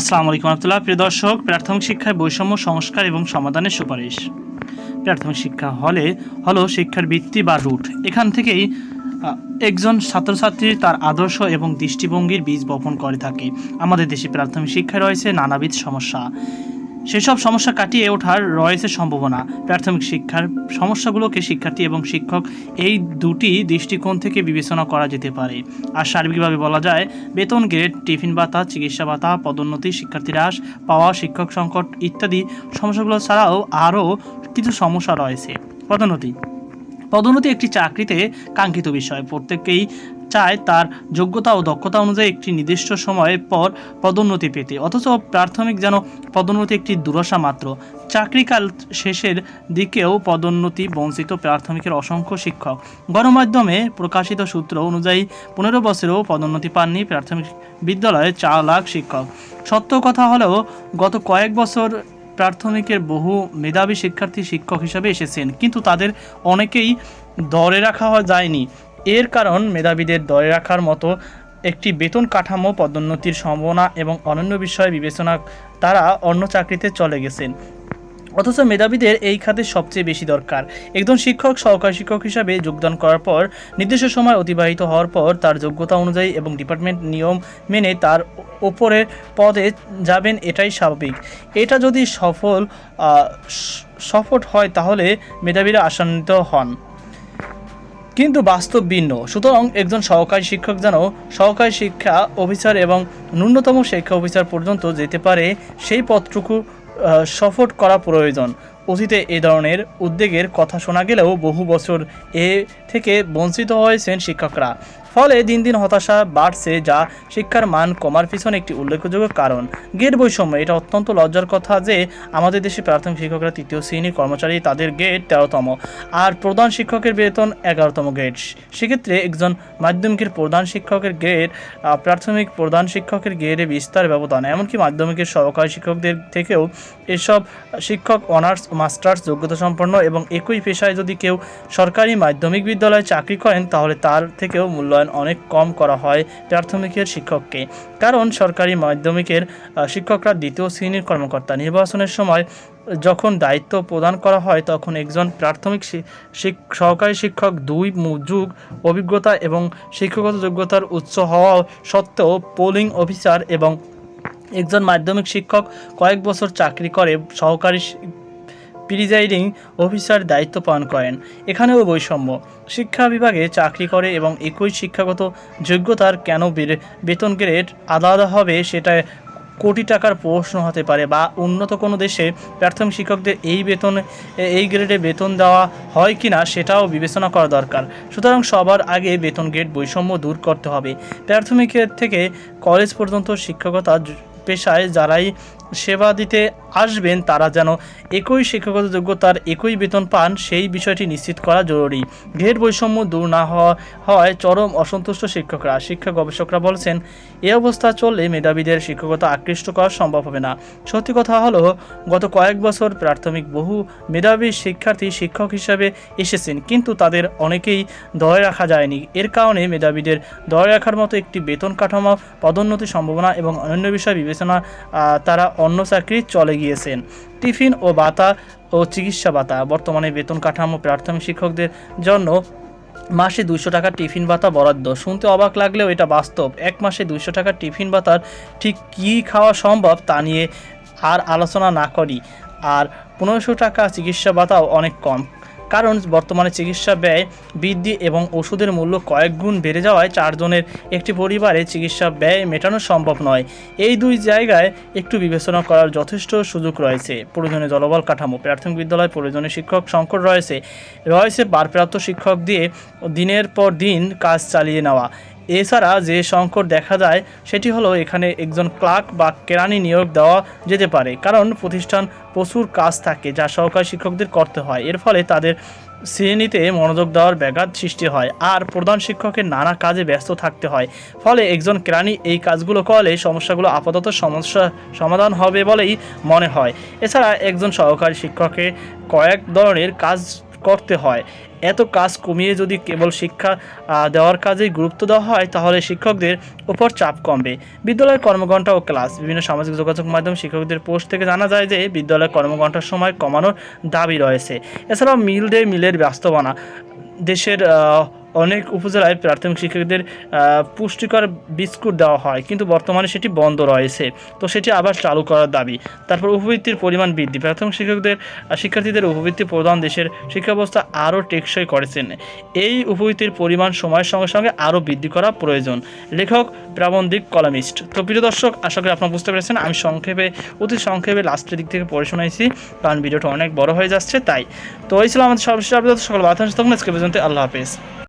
আসসালামু আলাইকুম রহমতুল্লাহ। প্রিয় দর্শক, প্রাথমিক শিক্ষায় বৈষম্য, সংস্কার এবং সমাধানের সুপারিশ। প্রাথমিক শিক্ষা হলে হলো শিক্ষার ভিত্তি বা রুট। এখান থেকেই একজন ছাত্রছাত্রী তার আদর্শ এবং দৃষ্টিভঙ্গির বীজ বপন করে থাকে। আমাদের দেশে প্রাথমিক শিক্ষায় রয়েছে নানাবিধ সমস্যা। সেসব সমস্যা কাটিয়ে ওঠার রয়েছে সম্ভাবনা। প্রাথমিক শিক্ষার সমস্যাগুলোকে শিক্ষার্থী এবং শিক্ষক এই দুটি দৃষ্টিকোণ থেকে বিবেচনা করা যেতে পারে। আর সার্বিকভাবে বলা যায়, বেতন গ্রেড, টিফিন ভাতা, চিকিৎসা ভাতা, পদোন্নতি শিক্ষার্থী হ্রাস পাওয়া, শিক্ষক সংকট ইত্যাদি সমস্যাগুলো ছাড়াও আরও কিছু সমস্যা রয়েছে। পদোন্নতি। পদোন্নতি একটি চাকরিতে কাঙ্ক্ষিত বিষয়। প্রত্যেকেই চায় তার যোগ্যতা ও দক্ষতা অনুযায়ী একটি নির্দিষ্ট সময়ের পর পদোন্নতি পেতে। অথচ প্রাথমিক যেন পদোন্নতি একটি দুরসা মাত্র। চাকরিকাল শেষের দিকেও পদোন্নতি বঞ্চিত প্রাথমিকের অসংখ্য শিক্ষক। গণমাধ্যমে প্রকাশিত সূত্র অনুযায়ী পনেরো বছরেও পদোন্নতি পাননি প্রাথমিক বিদ্যালয়ে চার লাখ শিক্ষক। সত্য কথা হলেও গত কয়েক বছর প্রাথমিকের বহু মেধাবী শিক্ষার্থী শিক্ষক হিসাবে এসেছেন। কিন্তু তাদের অনেকেই দরে রাখা যায়নি। এর কারণ মেধাবীদের দরে রাখার মতো একটি বেতন কাঠামো পদোন্নতির সম্ভাবনা এবং অনন্য বিষয় বিবেচনা তারা অন্য চাকরিতে চলে গেছেন। অথচ মেধাবীদের এই খাতে সবচেয়ে বেশি দরকার। একজন শিক্ষক সহকারী শিক্ষক হিসাবে যোগদান করার পর নির্দিষ্ট সময় অতিবাহিত হওয়ার পর তার যোগ্যতা অনুযায়ী এবং ডিপার্টমেন্ট নিয়ম মেনে তার ওপরের পদে যাবেন এটাই স্বাভাবিক। এটা যদি সফল আহ, স- সফল হয় তাহলে মেধাবীরা আশান্বিত হন। কিন্তু বাস্তব ভিন্ন। সুতরাং একজন সহকারী শিক্ষক যেন সহকারী শিক্ষা অফিসার এবং ন্যূনতম শিক্ষা অফিসার পর্যন্ত যেতে পারে, সেই পথটুকু সফট করা প্রয়োজন। অতীতে এ ধরনের উদ্যোগের কথা শোনা গেলেও বহু বছর এ থেকে বঞ্চিত হয়েছেন শিক্ষকরা। ফলে দিন দিন হতাশা বাড়ছে যা শিক্ষার মান কমার পিছনে একটি উল্লেখযোগ্য কারণ। গেট বৈষম্য, এটা অত্যন্ত লজ্জার কথা যে আমাদের দেশে প্রাথমিক শিক্ষকরা তৃতীয় শ্রেণির কর্মচারী, তাদের গেট তেরোতম আর প্রধান শিক্ষকের বেতন এগারোতম গ্রেড সেক্ষেত্রে একজন মাধ্যমিকের প্রধান শিক্ষকের গ্রেড প্রাথমিক প্রধান শিক্ষকের গ্রেডে বিস্তার ব্যবধান, এমনকি মাধ্যমিকের সহকারী শিক্ষকদের থেকেও এসব শিক্ষক অনার্স, মাস্টার্স যোগ্যতা সম্পন্ন এবং একই পেশায় যদি কেউ সরকারি মাধ্যমিক বিদ্যালয়ে চাকরি করেন, তাহলে তার থেকেও মূল্যায়ন অনেক কম করা হয় প্রাথমিকের শিক্ষককে। কারণ সরকারি মাধ্যমিকের শিক্ষকরা দ্বিতীয় শ্রেণির কর্মকর্তা। নির্বাচনের সময় যখন দায়িত্ব প্রদান করা হয়, তখন একজন প্রাথমিক সহকারী শিক্ষক দুই যুগ অভিজ্ঞতা এবং শিক্ষাগত যোগ্যতার উচ্চ হওয়া সত্ত্বেও পোলিং অফিসার এবং একজন মাধ্যমিক শিক্ষক কয়েক বছর চাকরি করে সহকারী প্রিজাইডিং অফিসার দায়িত্ব পালন করেন। এখানেও বৈষম্য। শিক্ষা বিভাগে চাকরি করে এবং একই শিক্ষাগত যোগ্যতার কেন বেতন গ্রেড আলাদা হবে সেটা কোটি টাকার প্রশ্ন হতে পারে বা উন্নত কোনো দেশে প্রাথমিক শিক্ষকদের এই বেতন, এই গ্রেডে বেতন দেওয়া হয় কিনা সেটাও বিবেচনা করা দরকার। সুতরাং সবার আগে বেতন গ্রেড বৈষম্য দূর করতে হবে। প্রাথমিকের থেকে কলেজ পর্যন্ত শিক্ষকতা পেশায় যারাই সেবা দিতে আসবেন, তারা যেন একই শিক্ষাগত যোগ্যতার একই বেতন পান, সেই বিষয়টি নিশ্চিত করা জরুরি। গ্রেড বৈষম্য দূর না হওয়া হয় চরম অসন্তুষ্ট শিক্ষকরা। শিক্ষা গবেষকরা বলছেন এই অবস্থা চললে মেধাবীদের শিক্ষকতা আকৃষ্ট করা সম্ভব হবে না। সত্যি কথা হলো, গত কয়েক বছর প্রাথমিক বহু মেধাবী শিক্ষার্থী শিক্ষক হিসাবে এসেছেন, কিন্তু তাদের অনেকেই ধরে রাখা যায়নি। এর কারণে মেধাবীদের ধরে রাখার মতো একটি বেতন কাঠামো, পদোন্নতির সম্ভাবনা এবং অন্যান্য বিষয় বিবেচনা আহ, তারা অন্য চাকরি চলে গিয়েছেন। টিফিন ও ভাতা ও চিকিৎসা ভাতা বর্তমানে বেতন কাঠামো প্রাথমিক শিক্ষকদের জন্য মাসে দুশো টাকা টিফিন ভাতা বরাদ্দ। শুনতে অবাক লাগলেও এটা বাস্তব। এক মাসে দুইশো টাকা টিফিন ভাতার ঠিক কী খাওয়া সম্ভব তা নিয়ে আর আলোচনা না করি। আর পনেরোশো টাকা চিকিৎসা ভাতাও অনেক কম। কারণ বর্তমানে চিকিৎসা ব্যয় বৃদ্ধি এবং ওষুধের মূল্য কয়েক গুণ বেড়ে যাওয়ায় চারজনের একটি পরিবারে চিকিৎসা ব্যয় মেটানো সম্ভব নয়। এই দুই জায়গায় একটু বিবেচনা করার যথেষ্ট সুযোগ রয়েছে। প্রয়োজনে জলবল কাঠামো, প্রাথমিক বিদ্যালয় প্রয়োজনে শিক্ষক সংকট রয়েছে। রয়েছে বারপ্রাপ্ত শিক্ষক দিয়ে দিনের পর দিন কাজ চালিয়ে নেওয়া। এছাড়া যে সংকট দেখা যায়, সেটি হলো এখানে একজন ক্লার্ক বা কেরানি নিয়োগ দেওয়া যেতে পারে। কারণ প্রতিষ্ঠান প্রচুর কাজ থাকে যা সহকারী শিক্ষকদের করতে হয়। এর ফলে তাদের শ্রেণীতে মনোযোগ দেওয়ার ব্যাঘাত সৃষ্টি হয় আর প্রধান শিক্ষকের নানা কাজে ব্যস্ত থাকতে হয়। ফলে একজন কেরানি এই কাজগুলো করলে সমস্যাগুলো আপাতত সমস্যা সমাধান হবে বলেই মনে হয়। এছাড়া একজন সহকারী শিক্ষকের কয়েক ধরনের কাজ করতে হয়। এত কাজ কমিয়ে যদি কেবল শিক্ষা দেওয়ার কাজেই গুরুত্ব দেওয়া হয়, তাহলে শিক্ষকদের উপর চাপ কমবে। বিদ্যালয়ের কর্মঘণ্টা ও ক্লাস, বিভিন্ন সামাজিক যোগাযোগ মাধ্যম শিক্ষকদের পোস্ট থেকে জানা যায় যে, বিদ্যালয়ের কর্মঘণ্টার সময় কমানোর দাবি রয়েছে। এছাড়াও মিল ডে মিলের ব্যস্তবনা দেশের অনেক উপজেলায় প্রাথমিক শিক্ষকদের পুষ্টিকর বিস্কুট দেওয়া হয়, কিন্তু বর্তমানে সেটি বন্ধ রয়েছে। তো সেটি আবার চালু করার দাবি। তারপর উপবৃত্তির পরিমাণ বৃদ্ধি। প্রাথমিক শিক্ষকদের শিক্ষার্থীদের উপবৃত্তি প্রদান দেশের শিক্ষাব্যবস্থা আরও টেকসই করেছেন। এই উপবৃত্তির পরিমাণ সময়ের সঙ্গে সঙ্গে আরও বৃদ্ধি করা প্রয়োজন। লেখক প্রাবন্ধিক কলামিস্ট। তো প্রিয় দর্শক, আশা করি আপনারা বুঝতে পেরেছেন, আমি সংক্ষেপে, অতি সংক্ষেপে লাস্টের দিক থেকে পড়ে শোনাইছি। কারণ ভিডিওটা অনেক বড় হয়ে যাচ্ছে, তাই। তো এই ছিল আমাদের সর্বশেষ আপডেট। সকল বাতাংশ তখন আজকে পর্যন্ত আল্লাহ হাফেজ।